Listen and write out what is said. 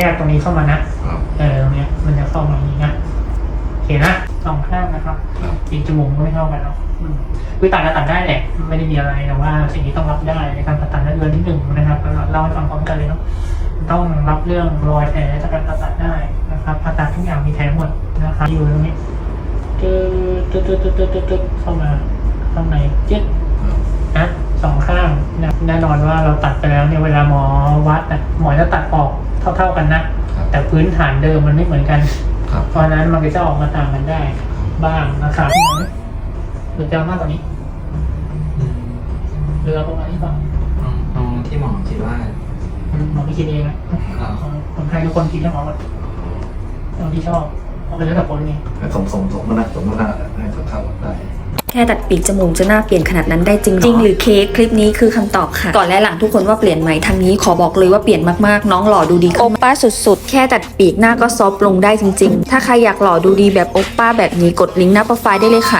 แยกตรงนี้เข้ามานะ ครับ เออตรงเนี้ยมันจะเข้ามาอย่างนี้นะโอเคนะสองข้างนะครับครับปีกจมูกก็ไม่เท่ากันเนาะอืมคือตัดก็ตัดได้แหละไม่ได้มีอะไรแต่ว่าสิ่งที่ต้องรับได้ในการผ่าตัดนั่นเดือนที่หนึ่งนะครับเราเล่าให้ฟังพร้อมกันเลยเนาะต้องรับเรื่องรอยแผลจากการผ่าตัดได้นะครับผ่าตัดทุกอย่างมีแผลหมดนะครับอยู่ตรงนี้ตึ๊ดตึ๊ดตึ๊ดตึ๊ดตึ๊ดตึ๊ดเข้ามาข้างในจึ๊ดครับ นะสองข้างนะแน่นอนว่าเราตัดไปแล้วเนี่ยเวลาหมอวัดนะหมอจะตัดออก เท่าๆกันนะครับแต่พื้นฐานเดิมมันไม่เหมือนกันครับเพราะฉะนั้นมันก็จะออกมาต่างกันได้ บ้างนะครับหรือจะเอามากกว่านี้หรือเอาประมาณนี้ก่อนเอาที่หมอคิดว่าหมอไม่คิดเองนะเอาคนไทยทุกคนคิดเรื่องหมอหมดเอาที่ชอบเอาไปเรื่องกับคนไงสมสมสมนะสมนะให้เท่าๆได้ แค่ตัดปีกจมูกจะหน้าเปลี่ยนขนาดนั้นได้จริงจริงหรือเค้กคลิปนี้คือคำตอบค่ะ ก่อนและหลังทุกคนว่าเปลี่ยนไหมทางนี้ขอบอกเลยว่าเปลี่ยนมากๆ น้องหล่อดูดีโอปป้าสุดๆ แค่ตัดปีกหน้าก็ซอฟต์ลงได้จริง ๆ ถ้าใครอยากหล่อดูดีแบบโอปป้าแบบนี้กดลิงก์หน้าโปรไฟล์ได้เลยค่ะ